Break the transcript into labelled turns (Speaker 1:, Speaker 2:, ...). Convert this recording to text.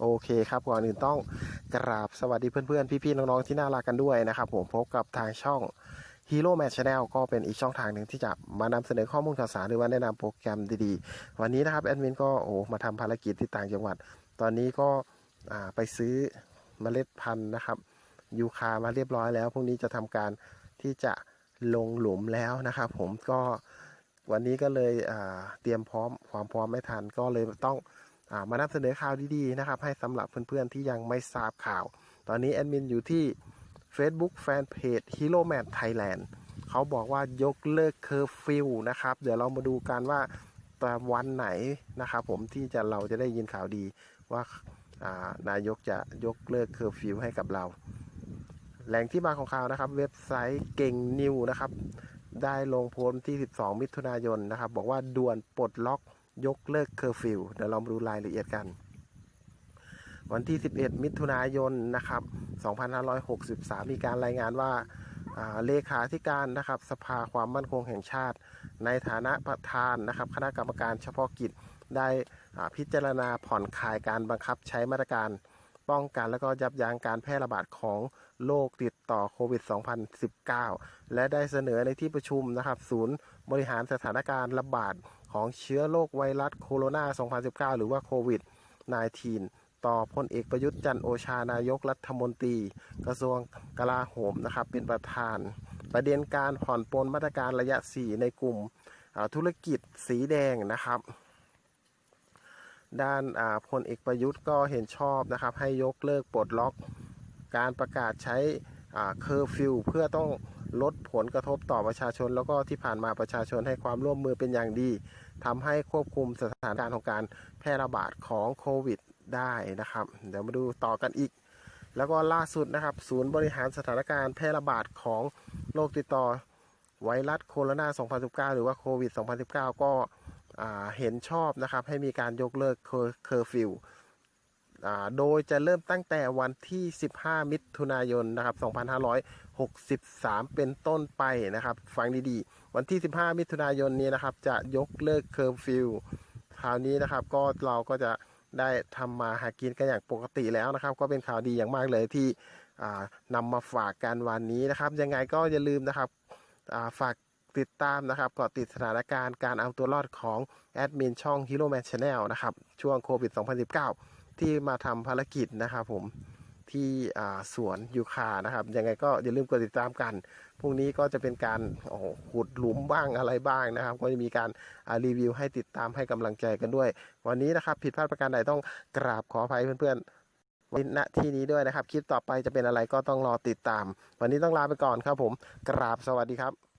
Speaker 1: โอเคครับก่อนอื่นต้องกราบสวัสดีเพื่อนๆ พี่ๆ น้องๆ ที่น่ารักกันด้วยนะครับผมพบกับทางช่อง Hero Man Channel ก็เป็นอีกช่องทางหนึ่งที่จะมานำเสนอข้อมูลข่าวสารหรือว่าแนะนำโปรแกรมดีๆ วันนี้นะครับแอดมินก็โอ้มาทำภารกิจที่ต่างจังหวัด ตอนนี้ก็ไปซื้อเมล็ดพันธุ์นะครับยูคามาเรียบร้อยแล้วพรุ่งนี้จะทำการที่จะลงหลุมแล้วนะครับผมก็วันนี้ก็เลยเตรียมพร้อมความพร้อมไม่ทันก็เลยต้อง มานำเสนอข่าวดีๆนะครับ ให้สำหรับเพื่อนๆที่ยังไม่ทราบข่าว ตอนนี้แอดมินอยู่ที่ Facebook Fanpage Hero Man Thailand เขาบอกว่ายกเลิกเคอร์ฟิวนะครับ เดี๋ยวเรามาดูกันว่าวันไหนนะครับผมที่จะเราจะได้ยินข่าวดีว่าอ่านายกจะยกเลิกเคอร์ฟิวให้กับเรา แหล่งที่มาของข่าวนะครับ เว็บไซต์เก่งนิวนะครับ ได้ลงโพสต์ที่ 12 มิถุนายนนะครับ บอกว่าด่วนปลดล็อก ยกเลิกเคอร์ฟิวเดี๋ยวเรามาดูรายละเอียดกัน วันที่ 11 มิถุนายนนะครับ 2563 มีการรายงานว่าาเลขาธิการนะครับ สภาความมั่นคงแห่งชาติ ในฐานะประธานนะครับ คณะกรรมการเฉพาะกิจได้พิจารณาผ่อนคลายการบังคับใช้มาตรการป้องกันและก็ยับยั้งการแพร่ระบาดของโรคติดต่อโควิด 2019 และได้เสนอในที่ประชุมนะครับ ศูนย์บริหารสถานการณ์ระบาด ของเชื้อโรคไวรัสโคโรนา 2019 หรือว่าโควิด -19 ต่อพลเอกประยุทธ์จันโอชานายกรัฐมนตรี กระทรวงกลาโหมนะครับ เป็นประธาน ประเด็นการผ่อนปลนมาตรการระยะ 4 ในกลุ่มธุรกิจสีแดงนะครับ ด้านพลเอกประยุทธ์ก็เห็นชอบนะครับ ให้ยกเลิกปลดล็อกการประกาศใช้เคอร์ฟิวเพื่อต้อง ลดผลกระทบต่อประชาชน แล้วก็ที่ผ่านมาประชาชนให้ความร่วมมือเป็นอย่างดีทำให้ควบคุมสถานการณ์ของการแพร่ระบาดของโควิดได้นะครับ เดี๋ยวมาดูต่อกันอีก แล้วก็ล่าสุดนะครับ ศูนย์บริหารสถานการณ์แพร่ระบาดของโรคติดต่อไวรัสโคโรนา 2019 หรือว่าโควิด 2019 ก็เห็นชอบนะครับ ให้มีการยกเลิกเคอร์ฟิว โดยจะเริ่มตั้งแต่วันที่ 15 มิถุนายนนะครับ 2563 เป็นต้นไปนะครับ ฟังดีๆ วันที่ 15 มิถุนายนนี้นะครับ จะยกเลิกเคอร์ฟิวคราวนี้นะครับ ก็เราก็จะได้ทำมาหากินกันอย่างปกติแล้วนะครับ ก็เป็นข่าวดีอย่างมากเลยที่อ่านำมาฝากกันวันนี้นะครับ ยังไงก็อย่าลืมนะครับาฝากติดตามนะครับกาะติดสถานการณ์การเอาตัวรอดของแอดมินช่อง Hero Man Channel นะครับ ช่วงโควิด 2019 ที่มาทำภารกิจนะครับผมที่สวนยูคานะครับ ยังไงก็อย่าลืมกดติดตามกันพรุ่งนี้ก็จะเป็นการโหขุดหลุมบ้างอะไรบ้างนะครับ ก็จะมีการารีวิวให้ติดตามให้กำลังใจกันด้วย วันนี้นะครับ ผิดพลาดประการใดต้องกราบขออภัยเพื่อนๆไว้ณที่นี้ด้วยนะครับ คลิปต่อไปจะเป็นอะไรก็ต้องรอติดตาม วันนี้ต้องลาไปก่อนครับผม กราบสวัสดีครับ